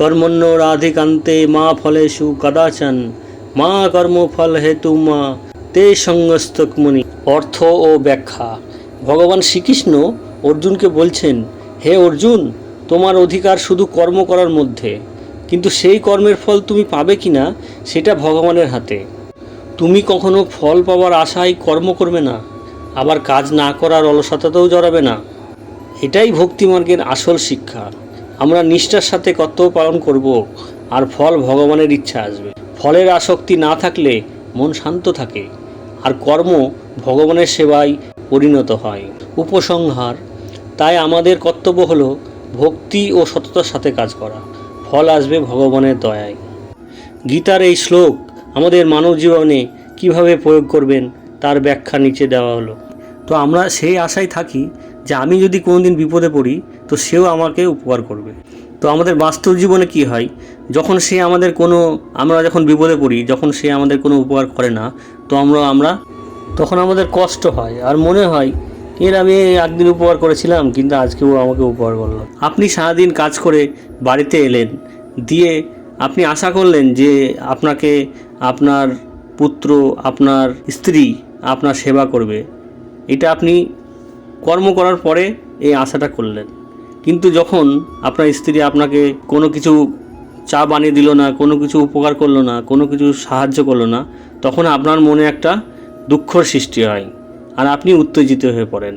কর্মণ্য রাধিকান্তে মা ফলেষু কদাচন, মা কর্মফল হেতু মা, তে সঙ্গস্তক মুনি। অর্থ ও ব্যাখ্যা। ভগবান শ্রীকৃষ্ণ অর্জুনকে বলছেন, হে অর্জুন, তোমার অধিকার শুধু কর্ম করার মধ্যে, কিন্তু সেই কর্মের ফল তুমি পাবে কিনা সেটা ভগবানের হাতে। তুমি কখনো ফল পাওয়ার আশায় কর্ম করবে না, আবার কাজ না করার অলসতাতেও জড়াবে না। এটাই ভক্তিমার্গের আসল শিক্ষা। আমরা নিষ্ঠার সাথে কর্তব্য পালন করব আর ফল ভগবানের ইচ্ছা আসবে। ফলের আসক্তি না থাকলে মন শান্ত থাকে আর কর্ম ভগবানের সেবায় পরিণত হয়। উপসংহার, তাই আমাদের কর্তব্য হলো ভক্তি ও সততার সাথে কাজ করা। ফল আসবে ভগবানের দয়ায়। গীতার এই শ্লোক আমাদের মানব জীবনে কীভাবে প্রয়োগ করবেন তার ব্যাখ্যা নিচে দেওয়া হলো। তো আমরা সেই আশায় থাকি যে আমি যদি কোনোদিন বিপদে পড়ি, তো সেও আমাকে উপকার করবে। তো আমাদের বাস্তব জীবনে কি হয়? যখন সে আমাদের কোনো, আমরা যখন বিপদে পড়ি, যখন সে আমাদের কোনো উপকার করে না, তো আমরা আমরা, তখন আমাদের কষ্ট হয়। আর মনে হয়, এর আমি একদিন উপকার করেছিলাম, কিন্তু আজকে ও আমাকে উপকার করল। আপনি সারাদিন কাজ করে বাড়িতে এলেন, দিয়ে আপনি আশা করলেন যে আপনাকে আপনার পুত্র, আপনার স্ত্রী, আপনার সেবা করবে। এটা আপনি কর্ম করার পরে এই আশাটা করলেন। কিন্তু যখন আপনার স্ত্রী আপনাকে কোনো কিছু চা বানিয়ে দিল না কোনো কিছু উপকার করল না কোনো কিছু সাহায্য করল না তখন আপনার মনে একটা দুঃখর সৃষ্টি হয় আর আপনি উত্তেজিত হয়ে পড়েন।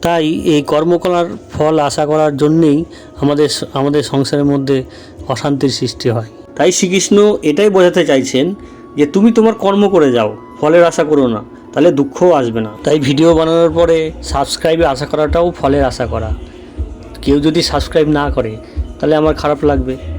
তাই এই কর্মকলার ফল আশা করার জন্যেই আমাদের আমাদের সংসারের মধ্যে অশান্তির সৃষ্টি হয়। তাই শ্রীকৃষ্ণ এটাই বোঝাতে চাইছেন যে তুমি তোমার কর্ম করে যাও ফলের আশা করো না। তাহলে দুঃখও আসবে না। তাই ভিডিও বানানোর পরে সাবস্ক্রাইব আশা করাটাও ফলের আশা করা। কেউ যদি সাবস্ক্রাইব না করে, তাহলে আমার খারাপ লাগবে।